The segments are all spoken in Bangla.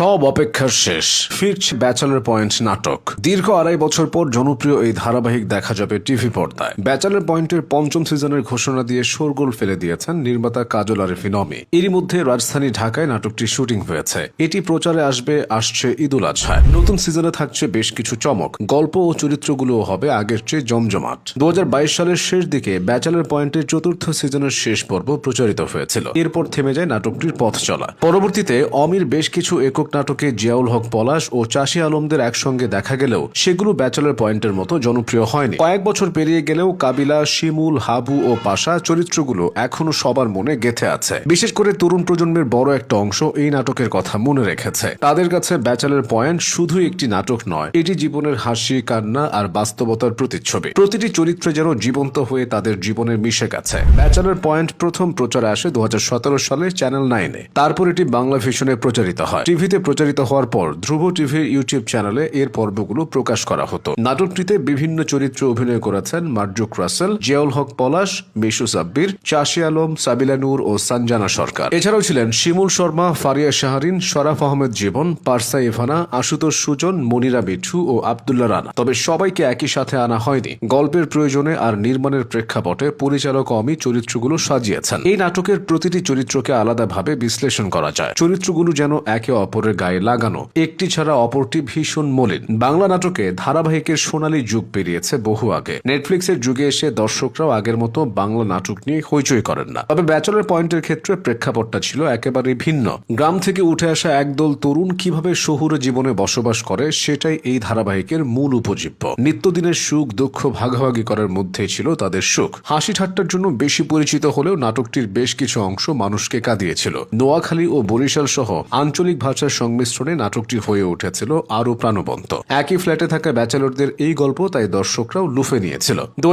সব অপেক্ষার শেষ। ফিরছে ব্যাচেলার পয়েন্ট নাটক। দীর্ঘ আড়াই বছর পর জনপ্রিয় এই ধারাবাহিক দেখা যাবে টিভি পর্দায়। ব্যাচেলার পয়েন্টের পঞ্চম সিজনের ঘোষণা দিয়ে শোরগোল ফেলে দিয়েছেন নির্মাতা কাজল আরেফিন অমি এরই মধ্যে রাজধানী ঢাকায় নাটকটি শুটিং হয়েছে। এটি প্রচারে আসবে, আসছে ঈদুল আজহায় নতুন সিজনে থাকছে বেশ কিছু চমক। গল্প ও চরিত্রগুলোও হবে আগের চেয়ে জমজমাট। দু হাজার বাইশ সালের শেষ দিকে ব্যাচেলার পয়েন্টের চতুর্থ সিজনের শেষ পর্ব প্রচারিত হয়েছিল। এরপর থেমে যায় নাটকটির পথ চলা। পরবর্তীতে অমির বেশ কিছু একক নাটকে জিয়াউল হক পলাশ ও চাষি আলমদের একসঙ্গে দেখা গেলেও সেগুলো ব্যাচেলার পয়েন্টের মতো জনপ্রিয় হয়নি। কয়েক বছর পেরিয়ে গেলেও কাবিলা, শিমুল, হাবু ও পাশা চরিত্রগুলো এখনও সবার মনে গেথে আছে। বিশেষ করে তরুণ প্রজন্মের বড় একটা অংশ এই নাটকের কথা মনে রেখেছে। তাদের কাছে ব্যাচেলার পয়েন্ট শুধু একটি নাটক নয়, এটি জীবনের হাসি, কান্না আর বাস্তবতার প্রতিচ্ছবি। প্রতিটি চরিত্র যেন জীবন্ত হয়ে তাদের জীবনে মিশে গেছে। ব্যাচেলার পয়েন্ট প্রথম প্রচারে আসে দু হাজার সতেরো সালে চ্যানেল নাইনে। তারপর এটি বাংলা ভিশনে প্রচারিত হয়। টিভিতে প্রচারিত হওয়ার পর ধ্রুব টিভির ইউটিউব চ্যানেলে এর পর্বগুলো প্রকাশ করা হতো। নাটকটিতে বিভিন্ন চরিত্রে অভিনয় করেছেন মার্জুক রাসেল, জিয়াউল হক পলাশ, মিশু সাব্বির চাষি আলম, সাবিলা নূর ও সানজানা সরকার। এছাড়াও ছিলেন শিমুল শর্মা, ফারিয়া শাহরিন, শরাফ আহমেদ জীবন, পারসা ইভানা, আশুতোষ সুজন, মনিরা মিঠু ও আবদুল্লাহ রানা। তবে সবাইকে একই সাথে আনা হয়নি। গল্পের প্রয়োজনে আর নির্মাণের প্রেক্ষাপটে পরিচালক অমি চরিত্রগুলো সাজিয়েছেন। এই নাটকের প্রতিটি চরিত্রকে আলাদাভাবে বিশ্লেষণ করা যায়। চরিত্রগুলো যেন একে অপরের গায়ে লাগানো। একটি ছাড়া অপরটি ভীষণ মলিন। বাংলা নাটকে ধারাবাহিকের সোনালী যুগ পেরিয়েছে বহু আগে। নেটফ্লিক্সের যুগে এসে দর্শকরাও আগের মতো বাংলা নাটক নিয়ে হইচই করেন না। তবে ব্যাচলার পয়েন্টের ক্ষেত্রে প্রেক্ষাপটটা ছিল একেবারে ভিন্ন। গ্রাম থেকে উঠে আসা একদল তরুণ কীভাবে শহুরে জীবনে বসবাস করে, সেটাই এই ধারাবাহিকের মূল উপজীব্য। নিত্যদিনের সুখ, দুঃখ ভাগাভাগি করার মধ্যেই ছিল তাদের সুখ। হাসি ঠাট্টার জন্য বেশি পরিচিত হলেও নাটকটির বেশ কিছু অংশ মানুষকে কাঁদিয়েছিল। নোয়াখালী ও বরিশাল সহ আঞ্চলিক ভাষার সংমিশ্রণে নাটকটি হয়ে উঠেছিল আরও প্রাণবন্ত। একই ফ্ল্যাটে থাকা ব্যাচেলরদের এই গল্প তাই দর্শকরাও লুফে নিয়েছিল। দু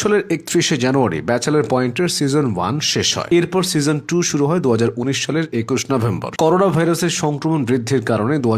সালের একত্রিশে জানুয়ারি ব্যাচেলার পয়েন্টের সিজন ওয়ান শেষ হয়। এরপর সিজন টু শুরু হয় দু সালের একুশ নভেম্বর। করোনা ভাইরাসের সংক্রমণ বৃদ্ধির কারণে দু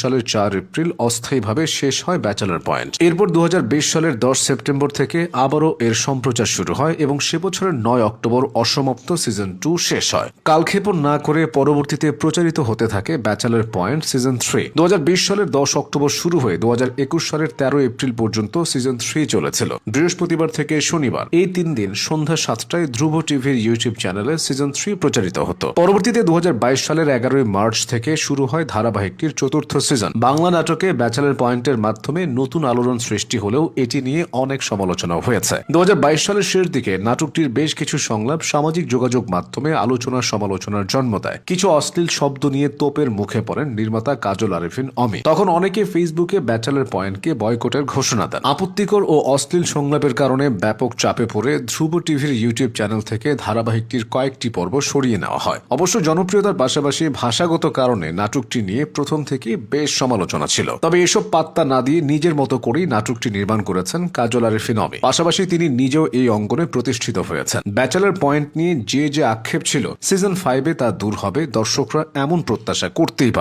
সালের চার এপ্রিল অস্থায়ীভাবে শেষ হয় ব্যাচেলর পয়েন্ট। এরপর দু হাজার বিশ সালের দশ সেপ্টেম্বর থেকে আবারও এর সম্প্রচার শুরু হয় এবং সে বছরের নয় অক্টোবর অসমাপ্ত সিজন টু শেষ হয়। কালক্ষেপণ না করে পরবর্তীতে প্রচারিত হতে থাকে ব্যাচেলার পয়েন্ট সিজন থ্রি। দু সালের দশ অক্টোবর শুরু হয়ে দু হাজার একুশ সালের তেরো এপ্রিল পর্যন্ত সিজন থ্রি চলেছিল। বৃহস্পতিবার থেকে শনিবার। এই তিন দিন সন্ধ্যা সাতটায় ধ্রুব টিভির ইউটিউব চ্যানেলে সিজন থ্রি প্রচারিত হতো। পরবর্তীতে দুহাজার বাইশ সালের এগারোই মার্চ থেকে শুরু হয় ধারাবাহিকটির চতুর্থ সিজন। বাংলা নাটকে ব্যাচেলার পয়েন্টের মাধ্যমে নতুন আলোড়ন সৃষ্টি হলেও এটি নিয়ে অনেক সমালোচনা হয়েছে। দু হাজার বাইশ সালের শেষ দিকে নাটকটির বেশ কিছু সংলাপ সামাজিক যোগাযোগ মাধ্যমে আলোচনা সমালোচনার জন্ম দেয়। কিছু অশ্লীল শব্দ নিয়ে তোপের মুখে পড়েন নির্মাতা কাজল আরেফিন অমি। তখন অনেকে ফেসবুকে ব্যাচেলার পয়েন্টকে বয়কটের ঘোষণা দেন। আপত্তিকর ও অশ্লীল সংলাপের কারণে ব্যাপক চাপে পড়ে ধ্রুব টিভির ইউটিউব চ্যানেল থেকে ধারাবাহিকটির কয়েকটি পর্ব সরিয়ে নেওয়া হয়। অবশ্য জনপ্রিয়তার পাশাপাশি ভাষাগত কারণে নাটকটি নিয়ে প্রথম থেকে বেশ সমালোচনা ছিল। তবে এসব পাত্তা না দিয়ে নিজের মতো করেই নাটকটি নির্মাণ করেছেন কাজল আরেফিন অমি। পাশাপাশি তিনি নিজেও এই অঙ্গনে প্রতিষ্ঠিত হয়েছেন। ব্যাচেলার পয়েন্ট নিয়ে যে যে আক্ষেপ ছিল, সিজন ফাইভে তা দূর হবে। দর্শকরা এমন প্রত্যাশা করতেই পারে